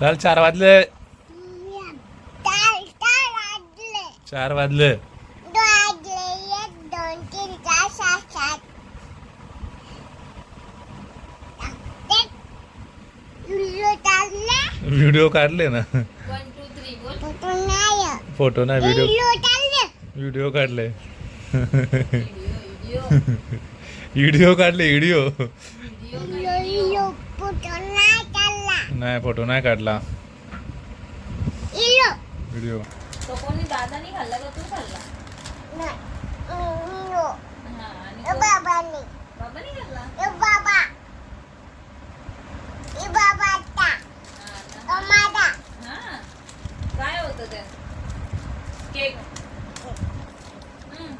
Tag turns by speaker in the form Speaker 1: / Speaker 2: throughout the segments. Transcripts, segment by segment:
Speaker 1: चल चार वाजले.
Speaker 2: चार वाजले.
Speaker 1: चार वाजले
Speaker 2: व्हिडिओ
Speaker 1: काढले ना.
Speaker 2: फोटो नाही
Speaker 1: फोटो नाही व्हिडिओ.
Speaker 2: व्हिडिओ चालले
Speaker 1: व्हिडिओ काढले.
Speaker 3: व्हिडिओ
Speaker 1: काढले व्हिडिओ
Speaker 3: व्हिडिओ
Speaker 2: व्हिडिओ फोटो नाही चालला
Speaker 1: नाही फोटो नाही काढला. व्हिडिओ
Speaker 3: तो कोणी दादानी खाल्ला का तू खाल्ला?
Speaker 2: नाही
Speaker 3: हा
Speaker 2: ए
Speaker 3: तो?
Speaker 2: बाबानी.
Speaker 3: बाबानी खाल्ला?
Speaker 2: ए बाबा. ए बाबाचा
Speaker 3: हा
Speaker 2: ओ माझा
Speaker 3: ना? हा. काय होतं केक. हम्म.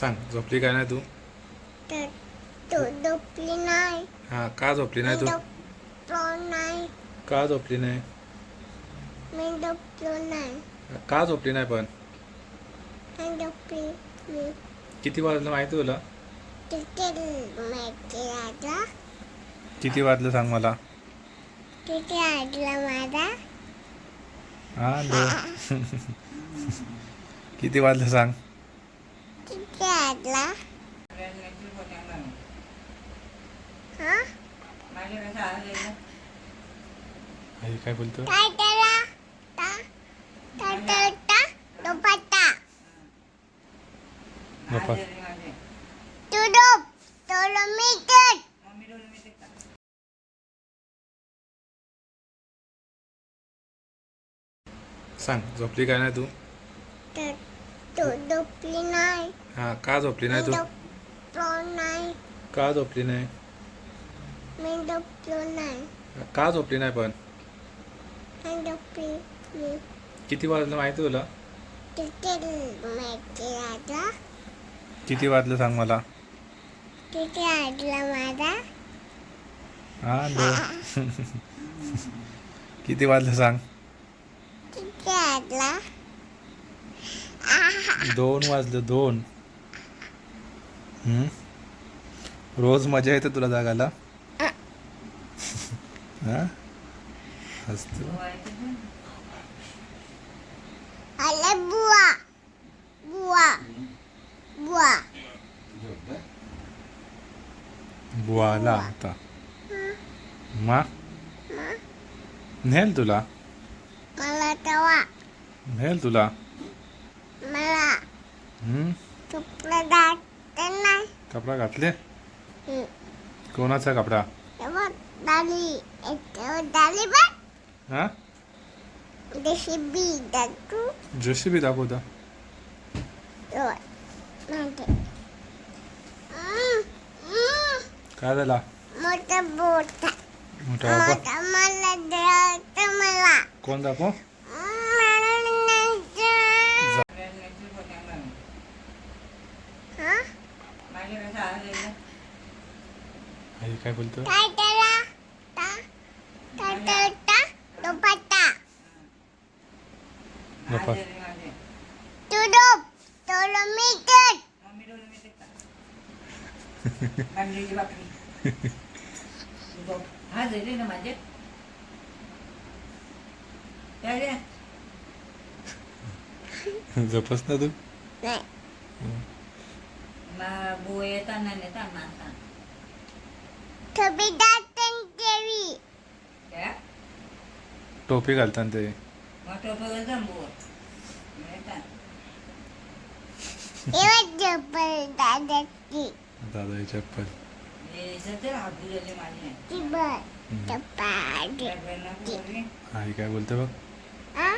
Speaker 1: सांग झोपली काय नाही तू
Speaker 2: तर तो झोपली नाही
Speaker 1: हा का झोपली नाही तू? का झोपली नाही? का झोपली नाही पण? किती वाजलं माहिती तुला? किती वाजलं सांग मला? हा दो. किती वाजलं सांग?
Speaker 2: आडला हा?
Speaker 1: आई काय बोलतो? सांग झोपली काय नाही तू?
Speaker 2: झोपली नाही.
Speaker 1: हा का झोपली नाही तू? का झोपली नाही?
Speaker 2: मी झोपलो नाही.
Speaker 1: का झोपली नाही पण?
Speaker 2: मी झोपली मी
Speaker 1: किती वाजलं माहिती तुला?
Speaker 2: तिथे माहिती राजा
Speaker 1: किती वाजलं सांग मला?
Speaker 2: तिथे आडला माझा
Speaker 1: हा दो. किती वाजलं सांग?
Speaker 2: तिथे आडला
Speaker 1: दोन वाजलं दोन. हम्म? रोज मजा येते तुला हसतो
Speaker 2: अरे बुवा बुवा बुवा
Speaker 1: बुवा आला आता मा नेल तुला
Speaker 2: मला तेव्हा
Speaker 1: नेल तुला
Speaker 2: मला
Speaker 1: हम्म?
Speaker 2: चुपलं जात नाही
Speaker 1: कपडा घातले. कोणाचा कपडा हा
Speaker 2: जशी बी दाखवू
Speaker 1: जशी बी दाखवता. काय झाला
Speaker 2: मोठा बोटा
Speaker 1: मोठा बाबा
Speaker 2: मला द्यायचं मला
Speaker 1: कोण दाखव
Speaker 2: मला न्यायचं. हा?
Speaker 1: आई काय बोलतो
Speaker 2: काय ता दुपट्टा
Speaker 1: बाप्पा
Speaker 2: तू डोप तो मी तर
Speaker 3: हा झाली ना माझे?
Speaker 1: जपस ना तू?
Speaker 2: नाही.
Speaker 3: मा- बो येताना नेता माता
Speaker 2: थबी
Speaker 1: टोपी घालताना ते. दादा चप्पल. आई काय बोलतो बघ.
Speaker 2: हा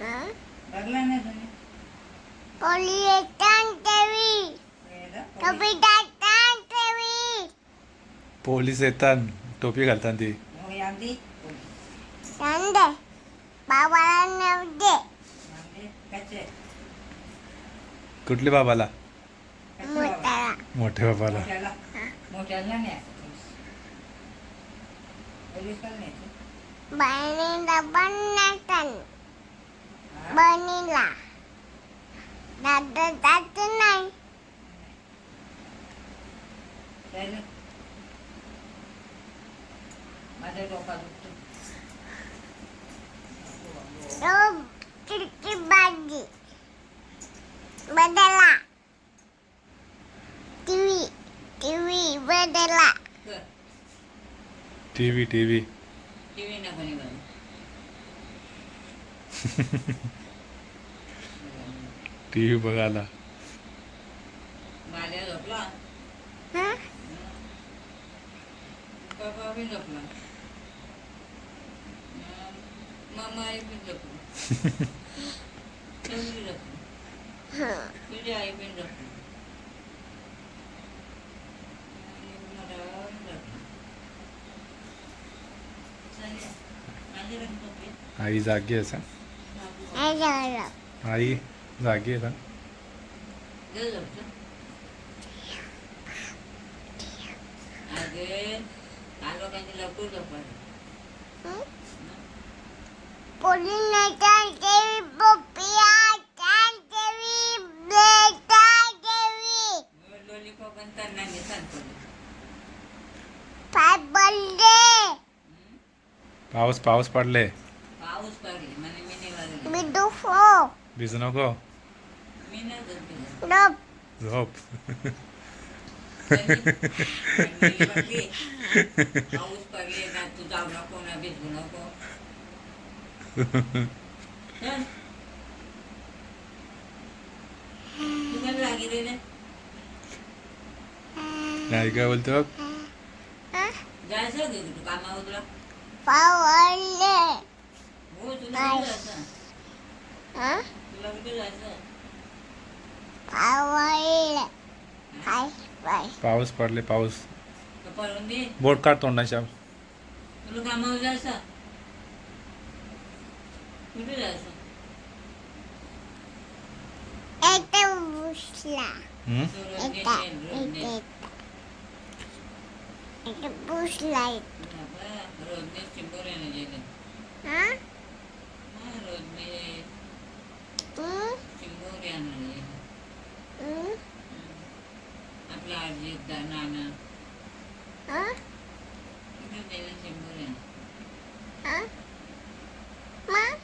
Speaker 2: हा
Speaker 3: बघला ना तुम्ही
Speaker 1: पोलीस येतात टोपी घालताना ती. कुठले बाबाला? मोठ्या बाबाला.
Speaker 2: बहिणीला दादा जात नाही.
Speaker 3: माझ्या डोका दुखतो
Speaker 2: बाजी बदला. टीव्ही टीव्ही बदला.
Speaker 3: कर
Speaker 1: T V T V
Speaker 3: T V नको निघाल.
Speaker 1: बघायला.
Speaker 3: माझ्या
Speaker 2: हा?
Speaker 3: झोपला. मम्मा आई तू बी झोपली
Speaker 2: हा
Speaker 3: तुझी आई
Speaker 1: जागी आहे सांग आई जागी आहे सांग.
Speaker 3: अगं, काल लोकांची लवकर झोपायला
Speaker 1: पाऊस पाऊस पडले.
Speaker 3: पाऊस पडले म्हणे मी निघाले
Speaker 2: मी दुखो
Speaker 1: भिजू नको.
Speaker 3: मी नाही
Speaker 1: झोप.
Speaker 3: पाऊस पडले ना तू जाऊ नको ना भिजू नको चल. तू पण लागी रे ना
Speaker 1: नाही काय बोलते
Speaker 3: हो
Speaker 2: हा?
Speaker 1: पाऊस पडले पाऊस. बोट काढ तोंडाच्या.
Speaker 3: तुला कामावर जायचं? कुठे जायचं
Speaker 2: एक बुसला
Speaker 1: हम्म?
Speaker 3: तू रोज
Speaker 2: एक
Speaker 3: नेशील, रोज
Speaker 2: एक
Speaker 3: नेशील.
Speaker 2: एक बुसला
Speaker 3: बाबा, रोज ने चिंबोऱ्याने गेले
Speaker 2: हा
Speaker 3: हा, रोज ने
Speaker 2: हम्म
Speaker 3: चिंबोऱ्याने गेले
Speaker 2: हम्म
Speaker 3: आपला आजी दा नाना
Speaker 2: हा
Speaker 3: कुठे गेले चिंबोऱ्याने
Speaker 2: हा मग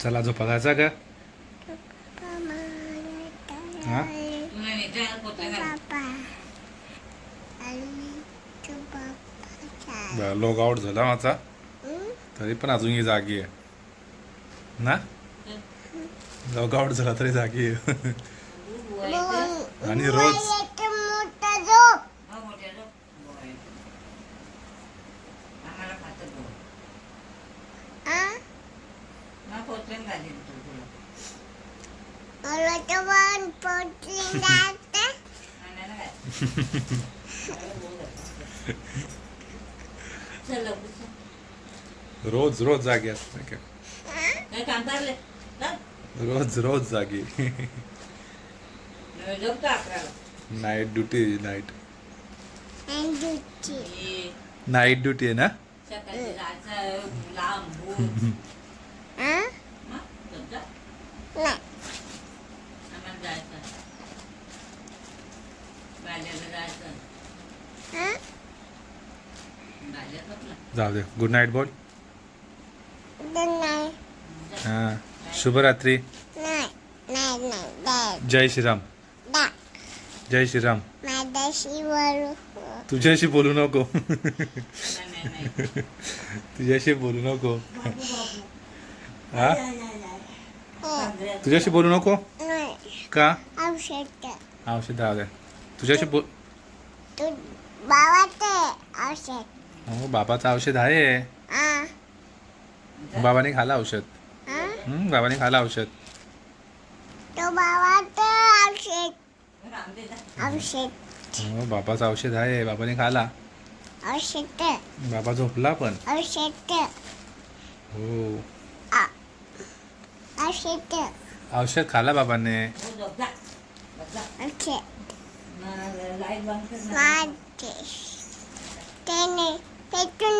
Speaker 1: चला झोपा जायचा का हा?
Speaker 3: नेता कोणता घाल
Speaker 2: बाबा आणि तू बाप्पाचा
Speaker 1: बरं, लॉग आउट झाला माझा? तरी पण अजून ही जागी आहे ना? लॉग आउट झाला तरी जागी आणि रोज-. रोज रोज जागी असते
Speaker 3: काम करले चल.
Speaker 1: रोज रोज जागी.
Speaker 3: नव्हे झोपतो अकराला
Speaker 1: नाईट ड्युटी नाईट
Speaker 3: ही
Speaker 1: नाईट ड्युटी आहे ना
Speaker 3: जायचं लांब
Speaker 2: हा हा
Speaker 1: जाऊ दे गुड नाईट बोल
Speaker 2: नाही
Speaker 1: हां. शुभरात्री.
Speaker 2: नाही नाही नाही दॅड
Speaker 1: जय श्रीराम. जय श्रीराम.
Speaker 2: वरू
Speaker 1: तुझ्याशी बोलू नको. तुझ्याशी बोलू नको. हा.
Speaker 3: पांढऱ्या-
Speaker 1: तुझ्याशी बोलू नको? का?
Speaker 2: औषध
Speaker 1: द्या तुझ्याशी बोल
Speaker 2: तू बाबाचे औषध.
Speaker 1: हो बाबाचं औषध आहे.
Speaker 2: हा.
Speaker 1: बाबाने खाला औषध. बाबाने खाला औषध.
Speaker 2: तो बाबाचं औषध.
Speaker 1: हो बाबाचं औषध आहे बाबाने खाला.
Speaker 2: औषध.
Speaker 1: बाबा झोपला पण.
Speaker 2: औषध.
Speaker 1: हो.
Speaker 2: औषध.
Speaker 1: औषध खाला बाबाने.
Speaker 3: हो.
Speaker 2: औषध. माझे त्याने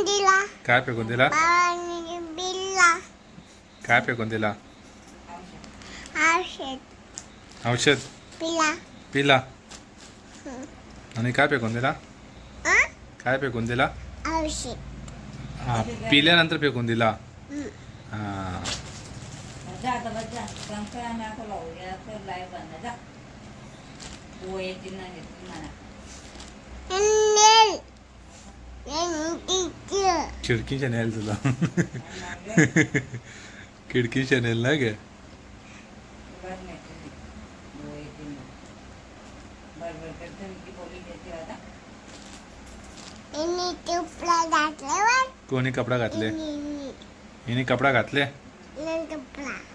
Speaker 2: दिला.
Speaker 1: काय फेकून दिला?
Speaker 2: बाबाने बिल्ला
Speaker 1: काय फेकून दिला
Speaker 2: औषध.
Speaker 1: औषध?
Speaker 2: पिला.
Speaker 1: पिला. आणि काय फेकून दिला
Speaker 2: हं?
Speaker 1: काय फेकून दिला
Speaker 2: औषध.
Speaker 1: हा पिल्यानंतर फेकून दिला
Speaker 2: हं.
Speaker 1: हा.
Speaker 3: हो
Speaker 1: खिडकीच्या नेल तुला.
Speaker 3: लागले.
Speaker 1: खिडकीच्या नेल ना गे? कोणी कपडा घातले? हिने कपडा घातले?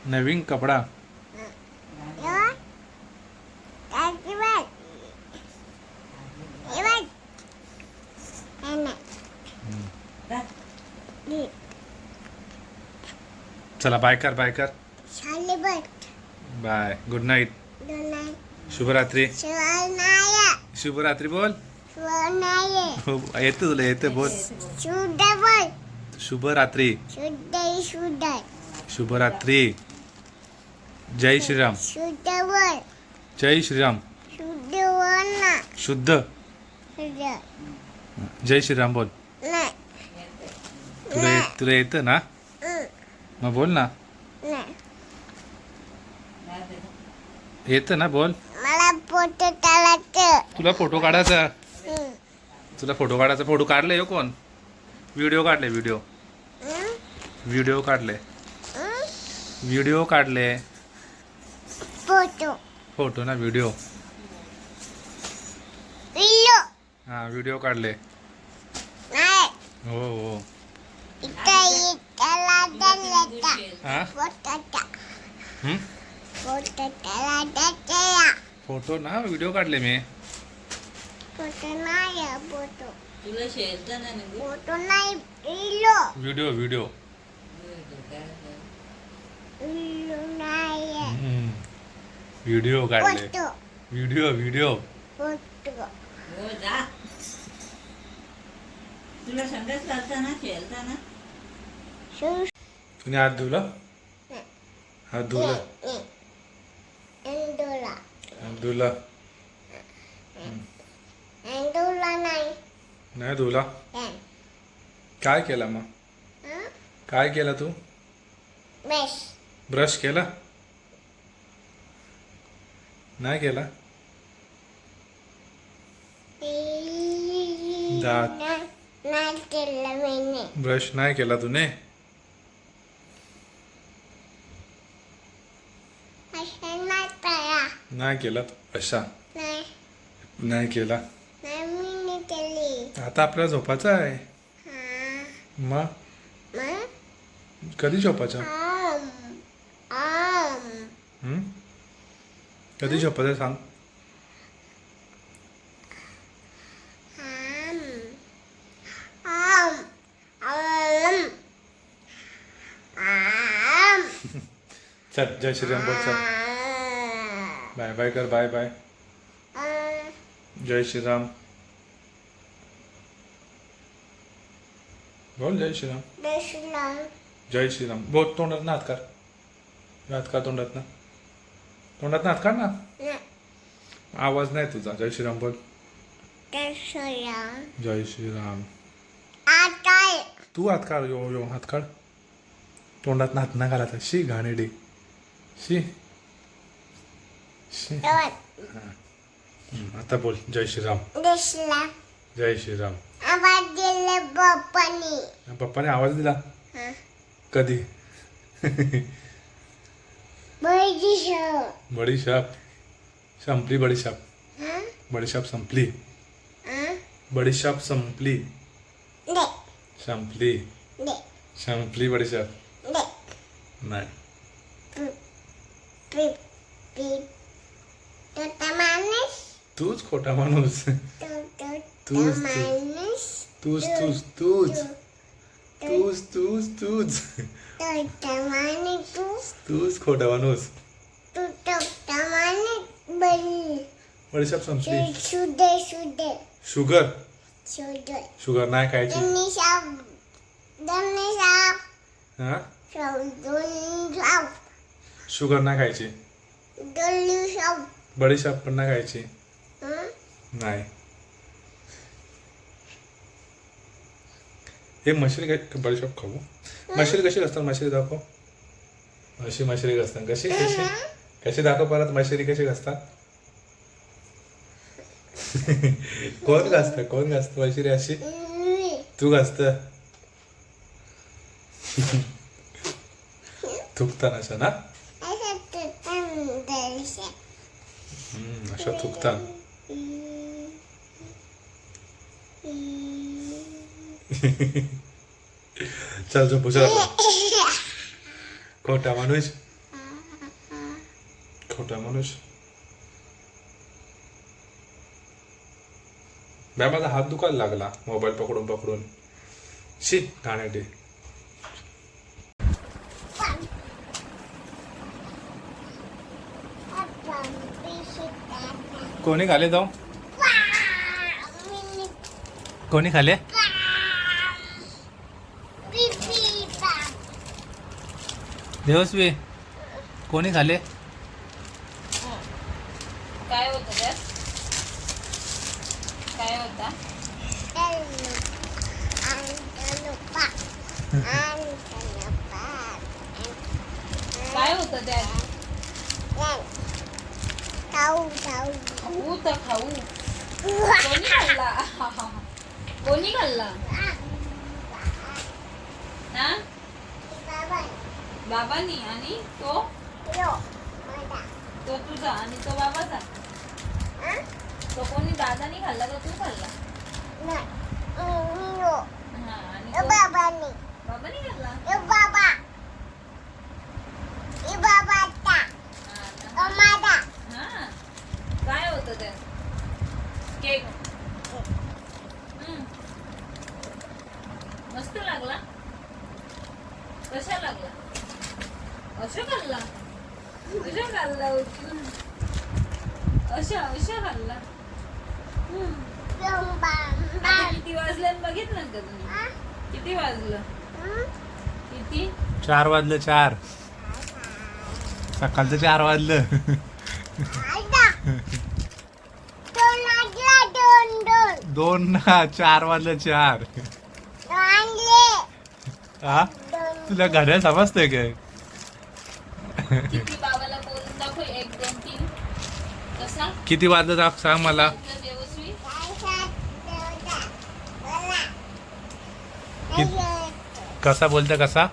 Speaker 2: नवीन
Speaker 1: कपडा
Speaker 2: एवढ त्याची बघ हे बघ हे नाही.
Speaker 3: जा.
Speaker 2: हे.
Speaker 1: चला बाय कर बाय कर. बाय गुड नाईट शुभरात्री. शुभरात्री बोल. हो येतं तुला येतं बोल.
Speaker 2: शुद्ध बोल
Speaker 1: शुभरात्री.
Speaker 2: शुद्ध शुद्ध.
Speaker 1: शुभरात्री. जय श्रीराम.
Speaker 2: शुद्ध बोल
Speaker 1: जय श्रीराम.
Speaker 2: शुद्ध.
Speaker 1: जय श्रीराम बोल. तुला तुला येतं ना? मग बोल ना. येतं ना बोल.
Speaker 2: मला पोट चालायचं
Speaker 1: तुला फोटो काढायचा?
Speaker 2: हं,
Speaker 1: तुला फोटो काढायचा? फोटो काढले हो कोण? व्हिडिओ काढले व्हिडिओ. व्हिडिओ काढले. व्हिडिओ काढले.
Speaker 2: फोटो.
Speaker 1: फोटो ना व्हिडिओ. हा व्हिडिओ काढले.
Speaker 2: नाही.
Speaker 1: हो हो. हा? हं? फोटो ना व्हिडिओ काढले मी.
Speaker 2: फोटो नाही फोटो.
Speaker 3: तुला शेरतं ना नंदी?
Speaker 2: फोटो नाही
Speaker 1: व्हिडिओ व्हिडिओ.
Speaker 2: नाही
Speaker 1: हं. व्हिडिओ काढले.
Speaker 2: फोटो.
Speaker 1: Video video.
Speaker 2: फोटो.
Speaker 3: हो जा. तुला संडास घालताना खेळताना?
Speaker 2: शू
Speaker 1: तुम्ही हात धुला हात
Speaker 2: एंडोला नाही
Speaker 1: नाही धुला काय केला मग? काय केला तू? ब्रश केला? नाही केला? दात.
Speaker 2: नाही केलं मैंने
Speaker 1: ब्रश नाही केला तूने
Speaker 2: असं नाही करा
Speaker 1: नाही केला कशा
Speaker 2: नाही.
Speaker 1: नाही केला?
Speaker 2: नाही मी केली.
Speaker 1: आता आपल्याला झोपायचं आहे.
Speaker 2: हा.
Speaker 1: मग?
Speaker 2: मग?
Speaker 1: कधी झोपायचं?
Speaker 2: आम आम.
Speaker 1: हं? कधी झोपायचं सांग.
Speaker 2: आम आम आम आम.
Speaker 1: चल जय श्रीराम बोल चल. बाय बाय कर बाय बाय. जय श्रीराम. बोल जय श्रीराम.
Speaker 2: दशला
Speaker 1: जय श्रीराम. बोल तोंडात ना हात कर हात कर तोंडात ना? तोंडात ना हात काढ ना? आवाज नाही तुझा. जय श्रीराम बोल. जय श्रीराम.
Speaker 2: आता
Speaker 1: तू हात काढ यो यो हात काढ. तोंडात ना हात ना घालायचा शी घाणेडी शी शी. आता बोल जय श्रीराम जय श्रीराम
Speaker 2: आवाज दिले बाप्पानी
Speaker 1: पप्पाने आवाज दिला कधी बडीशाप संपली बडीशाप बडीशाप संपली बडीशाप संपली संपली संपली बडीशाप नाही तूच खोटा माणूस. तूच तूच तूच तूच.
Speaker 2: तो
Speaker 1: तूच तूच तूच. तूच खोटा माणूस.
Speaker 2: बडीशाप संपली.
Speaker 1: शुद्धे शुद्धे
Speaker 2: शुगर. शुगर नाही खायची. हा?
Speaker 1: शाव
Speaker 2: शुगर नाही खायची. बडीशाप पण नाही खायची? नाही. हे मशरी काय? बडीशाप खाऊ. मशरी कशी असतात? मशरी दाखव. अशी मशरी असतात. कशी? कशी? कशी दाखव परत? मशरी कशी असतात कोण घासत? कोण घासत? मशरी अशी. तू घासत. थुकताना ना? हम्म, अशा थुकतात
Speaker 1: हं. हं.
Speaker 2: चल जो पुढच्या खोटा माणूस खोटा माणूस बाय माझा हात दुखायला लागला मोबाईल पकडून पकडून शी घाणेटे कोणी खाले जाऊ?
Speaker 1: मिनी
Speaker 2: कोणी खाले? देवस्वी कोणी खाले?
Speaker 4: काय होतं काय होता? काय होतं त्यात?
Speaker 1: खाऊ खाऊ.
Speaker 4: खाऊ तर खाऊ. कोणी खाल्ला. कोणी खाल्ला? हा? बाबानी आणि तो? तो तुझा आणि तो बाबाचा? तो कोणी दादानी खाल्ला का तू खाल्ला हा आणि तो
Speaker 1: बाबानी
Speaker 4: बाबानी खाल्ला
Speaker 1: बाबा बाबाचा
Speaker 4: हा ना.
Speaker 1: माझा
Speaker 4: हा काय होतं त्यात केक हम्म. मस्त लागला कशा लागला अशा खाल्ला अशा खाल्ला होती अशा अशा खाल्ला हम्म. आता किती वाजले बघितलं का तुम्ही किती वाजलं किती
Speaker 2: चार वाजलं चार. सकाळचं चार वाजलं.
Speaker 1: दोन
Speaker 2: ना चार वाजलं चार. हा तुला घड्याळ समजतंय काय?
Speaker 4: किती
Speaker 2: वाजलं दाख सांग मला. कसा बोलतं कसा?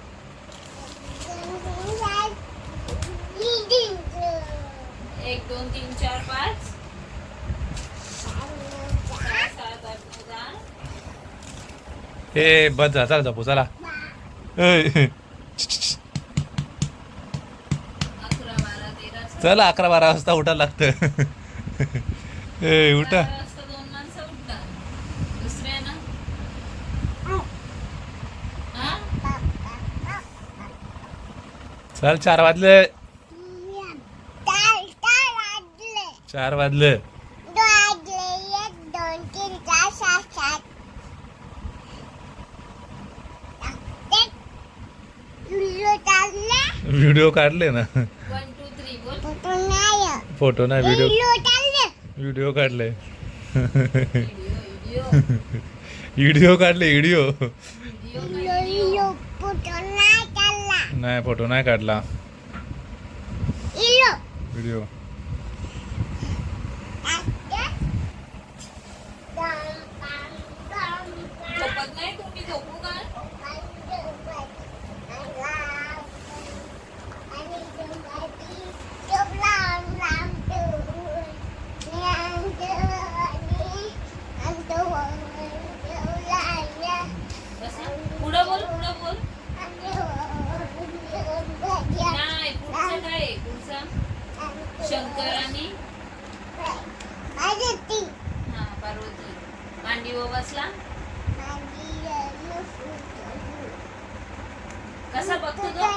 Speaker 2: ए बस जा चला जपू चला. चला अकरा बारा वाजता उठायला लागतं. ए उठा.
Speaker 4: हा
Speaker 2: चल चार वाजले. चार वाजले
Speaker 1: दोन तीन चार सात सात चालले
Speaker 2: व्हिडिओ काढले ना.
Speaker 1: फोटो नाही.
Speaker 2: फोटो नाही व्हिडिओ व्हिडिओ काढले.
Speaker 4: व्हिडिओ
Speaker 2: काढले व्हिडिओ
Speaker 1: नाही. चालला
Speaker 2: नाही फोटो नाही काढला. व्हिडिओ
Speaker 4: शंकर आणि? हा पार्वती. मांडी व बसला? कसा बघतो तो?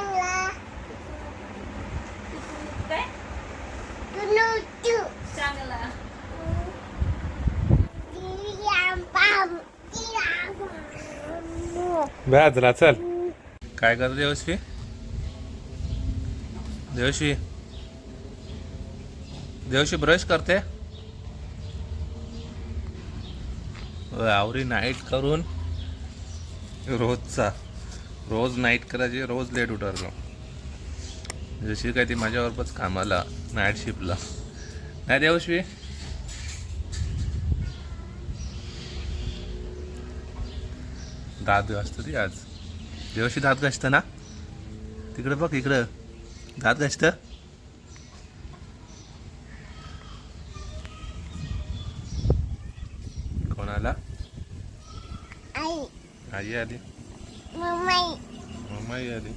Speaker 1: चल. काय करतो देवश्री? देवश्री? देवशी ब्रश करते. आवरी नाईट करून रोजचा रोज नाईट करायची रोज लेट उठरलो जशी काय ती माझ्याबरोबरच कामाला नाईट शिपला नाही देवशी दात घासतो ती आज. देवशी दात घासतं ना? तिकडं बघ इकडं. दात घासतं? आई आली
Speaker 2: मम्मी
Speaker 1: मम्माई आली